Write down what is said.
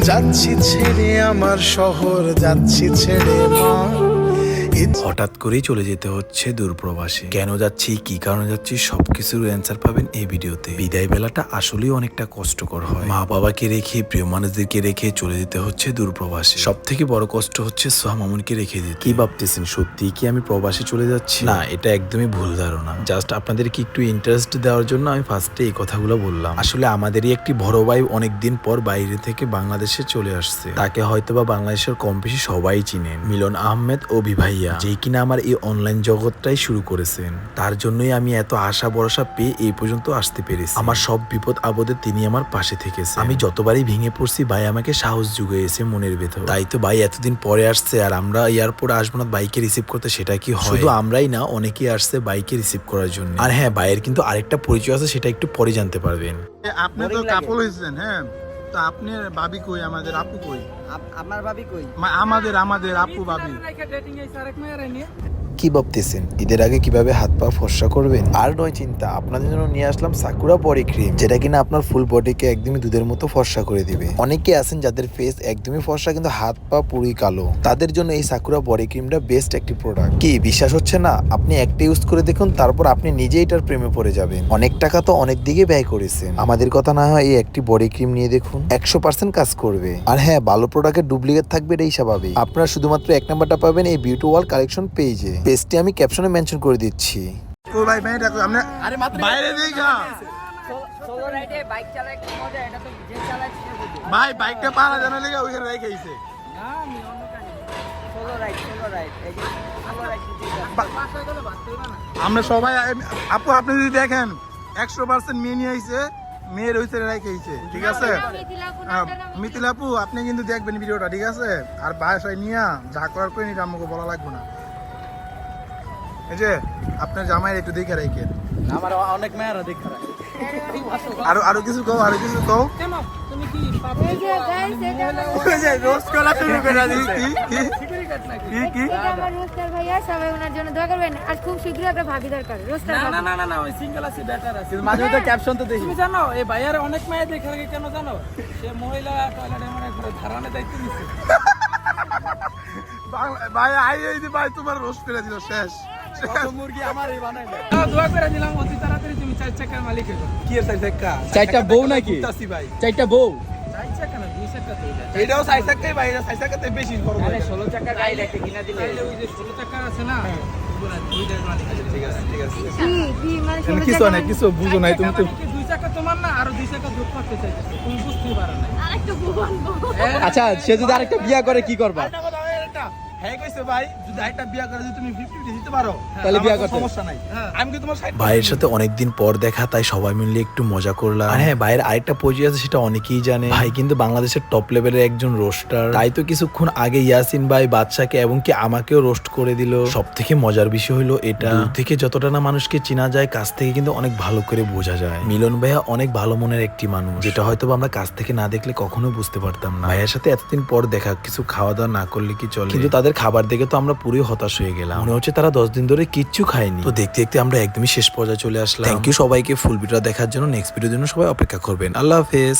যাচ্ছি ছেড়ে আমার শহর যাচ্ছি ছেড়ে মা হঠাৎ করেই চলে যেতে হচ্ছে দূরপ্রবাসে। কেন যাচ্ছি, কি কারণে যাচ্ছি, সবকিছুর অ্যান্সার পাবেন এই ভিডিওতে। বিদায় বেলাটা আসলেই অনেকটা কষ্টকর হয়। মা বাবাকে রেখে, প্রিয় মানুষদেরকে রেখে চলে যেতে হচ্ছে দূরপ্রবাসে। সব থেকে বড় কষ্ট হচ্ছে সোহা মামুনকে রেখে দিতে কি ভাবতেছেন, সত্যি কি আমি প্রবাসে চলে যাচ্ছি? না, এটা একদমই ভুল ধারণা। জাস্ট আপনাদেরকে একটু ইন্টারেস্ট দেওয়ার জন্য আমি ফার্স্টে এই কথাগুলো বললাম। আসলে আমাদেরই একটি বড় ভাই অনেকদিন পর বাইরে থেকে বাংলাদেশে চলে আসছে। তাকে হয়তোবা বাংলাদেশের কম বেশি সবাই চিনেন। মিলন আহমেদ ও বিভাইয়া যে কিনা আমার এই অনলাইন জগৎটাই শুরু করেছেন তার জন্যই আমি এত আশা ভরসা পেয়ে এই পর্যন্ত আসতে পেরেছি। আমার সব বিপদ আপদে তিনি আমার পাশে থেকেছে আমি যতবারই ভেঙে পড়ছি ভাই আমাকে সাহস জুগিয়েছে মনের ভেতর। তাই তো ভাই এতদিন পরে আসছে আর আমরা এয়ারপোর্টে আসব না বাইকে রিসিভ করতে সেটা কি হয়? শুধু আমরাই না অনেকেই আসছে বাইকে রিসিভ করার জন্য। আর হ্যাঁ ভাইয়ের কিন্তু আরেকটা পরিচয় আছে সেটা একটু পরে জানতে পারবেন। আপনি তো কাপল হয়েছেন হ্যাঁ। তো আপনার ভাবি কই? আমাদের আপু কই? আপ- আমার ভাবি কই? আমাদের আমাদের আপু ভাবি। কি ভাবতেছেন? ঈদের আগে কীভাবে হাত পা ফর্সা করবেন? আর নয় চিন্তা, আপনাদের জন্য নিয়ে আসলাম সাকুরা বডি ক্রিম, যেটা কিনা আপনার ফুল বডিকে একদমই দুধের মতো ফর্সা করে দিবে। অনেকে আছেন যাদের ফেস একদমই ফর্সা, কিন্তু হাত পা পুরোই কালো। তাদের জন্য এই সাকুরা বডি ক্রিমটা বেস্ট একটি প্রোডাক্ট কি, বিশ্বাস হচ্ছে না? আপনি একটা ইউজ করে দেখুন, তারপর আপনি নিজেই এটার প্রেমে পড়ে যাবেন। অনেক টাকা তো অনেক দিকে ব্যয় করেছেন। আমাদের কথা না হয় এই একটি বডি ক্রিম নিয়ে দেখুন, একশো পার্সেন্ট কাজ করবে। আর হ্যাঁ ভালো প্রোডাক্টের ডুপ্লিকেট থাকবে এটাই স্বাভাবিক। আপনারা শুধুমাত্র এক নাম্বারটা পাবেন এই বিউটি ওয়াল কালেকশন পেজে পেজটি আমি ক্যাপশনে মেনশন করে দিচ্ছি। ও ভাই মেয়েটা কই আমরা বাইরে দেখা সোলো রাইডে বাইক চালায় কি মজা এটা তো যে। চালায় ভাই বাইকটা পারা জানা লেগে ওইখানে রেখে আইছে সোলো রাইড সোলো রাইড এই যে সোলো রাইড আমরা সবাই আপু আপনি যদি দেখেন একশো পার্সেন্ট মেয়ে নিয়ে আইছে মেয়ের ওই ছেলে রেখে আইছে ঠিক আছে? হ্যাঁ, মিথিলা আপু আপনি কিন্তু দেখবেন ভিডিওটা ঠিক আছে? আর বাসায় নিয়ে যা করার করে নিতে আমাকে বলা লাগবে না। এই যে আপনার জামাই একটু দেখে রেখে আমার অনেক মেয়েরা দেখে আরও আরও কিছু কও আরও কিছু কও। এই যে guys, এটা রোজ করা শুরু করে কি কি? কি কি? আমার রোস্টার ভাইয়া সবাই ওনার জন্য দোয়া করবেন। আর খুব শীঘ্রই একটা ভাবি দরকার রোস্টার না না না না ওই সিঙ্গেল আছে বেটার আছে। মাঝে ক্যাপশন তো দেখি। তুমি জানো এই ভাইয়ার অনেক মেয়ে দেখে রাখে কেন জানো? সে মহিলা টয়লেটে মানে ঘরে দায়িত্ব ভাই আই এই ভাই তোমার রোস্ট করে দিল শেষ। হয়ে চারটা বউ নাকি? চারটা বউ? চাকা না দুই চাকা এটাও সাইড সাইড বেশি ষোলো একটা কিনা দিলে। ওই যে ষোলো আছে না হয়ে। কিছু টাকা নাই কিছু বুঝো নাই তুমি তো চাকা কি দুই চাকা তোমার না আরও দুই চাকা যোগ করতে চাইতেছে। তুমি বুঝতে পারো না আচ্ছা সে যদি আরেকটা বিয়া করে কি করবা? ভাইয়ের সাথে অনেকদিন পর দেখা তাই সবাই মিলে একটু মজা করলাম। আর হ্যাঁ ভাইয়ের আরেকটা পরিচয় আছে সেটা অনেকেই জানে। ভাই কিন্তু বাংলাদেশের টপ লেভেলের একজন রোস্টার তাই তো কিছুক্ষণ আগে ইয়াসিন ভাই বাদশাকে এবং কি আমাকেও রোস্ট করে দিল। সব থেকে মজার বিষয় হলো এটা। থেকে যতটা না মানুষকে চেনা যায় কাছ থেকে কিন্তু অনেক ভালো করে বোঝা যায়। মিলন ভাইয়া অনেক ভালো মনের একটি মানুষ। যেটা হয়তো বা আমরা কাছ থেকে না দেখলে কখনো বুঝতে পারতাম না। ভাইয়ের সাথে এতদিন পর দেখা কিছু খাওয়া দাওয়া না করলে কি চলে? কিন্তু তাদের খাবার দেখে তো আমরা পুরোই হতাশ হয়ে গেলাম। মনে হচ্ছে তারা দশ দিন ধরে কিচ্ছু খায়নি। তো দেখতে দেখতে আমরা একদমই শেষ পর্যায়ে চলে আসলাম। থ্যাংক ইউ সবাইকে ফুল ভিডিও দেখার জন্য নেক্সট ভিডিওর জন্য সবাই অপেক্ষা করবেন। আল্লাহ হাফেজ।